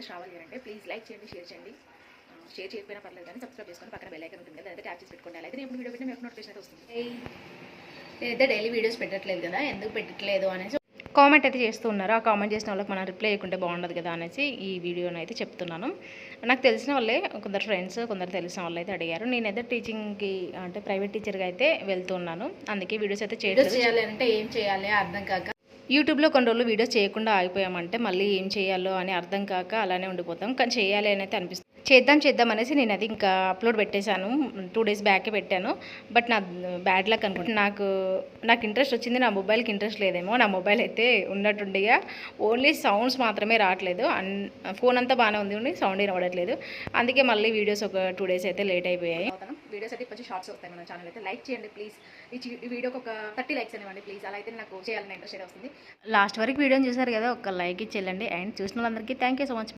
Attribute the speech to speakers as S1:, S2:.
S1: Videos రావాలి అంటే please like చేయండి షేర్ చేయండి. షేర్ చేయకపోయినా పర్లేదు కానీ సబ్స్క్రైబ్ చేసుకొని పక్కన బెల్ ఐకన్ ఉంటుంది కదా అదే ట్యాప్ చేసి పెట్టుకోండి. అయితే నేను ఇప్పుడు వీడియో పెట్టిన మీకు నోటిఫికేషన్ అయితే వస్తుంది.
S2: నేనైతే డైలీ వీడియోస్ పెట్టట్లేదు కదా ఎందుకు పెట్టట్లేదు అనేసి
S3: కామెంట్ అయితే చేస్తూ ఉన్నారు. ఆ కామెంట్ చేసిన వాళ్ళకి మనం రిప్లై చేయకుంటే బాగుండదు కదా అనేసి ఈ వీడియోని అయితే చెప్తున్నాను. నాకు తెలిసిన వాళ్ళే కొందరు ఫ్రెండ్స్ కొందరు తెలిసిన వాళ్ళు అయితే అడిగారు. నేనైతే టీచింగ్కి అంటే ప్రైవేట్ టీచర్గా అయితే వెళ్తున్నాను అందుకే వీడియోస్ అయితే
S2: చేయాలి అంటే ఏం చేయాలి అర్థం కాక
S3: యూట్యూబ్లో కొన్ని రోజులు వీడియోస్ చేయకుండా ఆగిపోయామంటే మళ్ళీ ఏం చేయాలో అని అర్థం కాక అలానే ఉండిపోతాం. కానీ చేయాలి అనేది అనిపిస్తుంది. చేద్దాం చేద్దాం అనేసి నేను అది ఇంకా అప్లోడ్ పెట్టేశాను. టూ డేస్ బ్యాకే పెట్టాను. బట్ నా బ్యాడ్ లక్ అనుకుంటా. నాకు నాకు ఇంట్రెస్ట్ వచ్చింది. నా మొబైల్కి ఇంట్రెస్ట్ లేదేమో. నా మొబైల్ అయితే ఉన్నట్టుండిగా ఓన్లీ సౌండ్స్ మాత్రమే రావట్లేదు. అన్ ఫోన్ అంతా బాగానే ఉంది. సౌండ్ రావట్లేదు. అందుకే మళ్ళీ వీడియోస్ ఒక టూ డేస్ అయితే లేట్ అయిపోయాయి.
S1: అవుతాను వీడియోస్ అయితే కొంచెం షార్ట్స్ వస్తాయి మన ఛానల్ అయితే. లైక్ చేయండి ప్లీజ్ ఈ వీడియోకి ఒక థర్టీ లైక్స్ అనేవ్వండి ప్లీజ్ అలా అయితే నాకు చేయాలని ఇంట్రెస్ట్ వస్తుంది.
S3: లాస్ట్ వరకు వీడియోని చూసారు కదా ఒక లైక్ ఇచ్చేయండి. అండ్ చూసిన వాళ్ళందరికీ థ్యాంక్ యూ సో మచ్